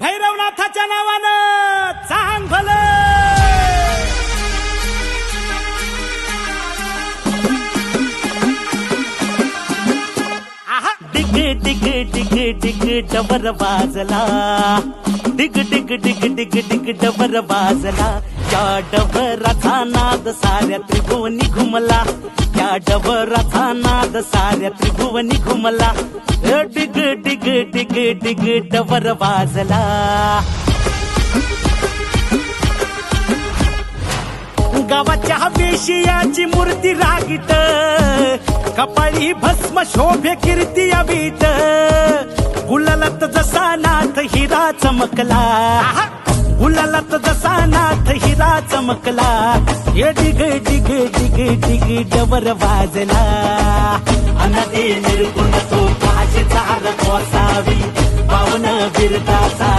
भैरवनाथाच्या नावानं चांग भलं आहा. डिग डिग डिग डिग डबर वाजला. डिग डिग डिग डिग डिग डबर वाजला. या डबराचा नाद साऱ्या त्रिभुवनी घुमला. या डबराचा नाद साऱ्या त्रिभुवनी घुमला. डिग डिग डिग डिग डबर वाजला. गावाच्या वेशियाची मूर्ती रागीत कपाळी भस्म शोभे कीर्ती अवीत गुलालात जसा नाथ हिरा चमकला. गुलालात जसा नाथ हिरा चमकला. ये डिग डिग डिग डिग डबर वाजला. अनदे निर्गुण तो काशचा कोसावी पावन बिरदाचा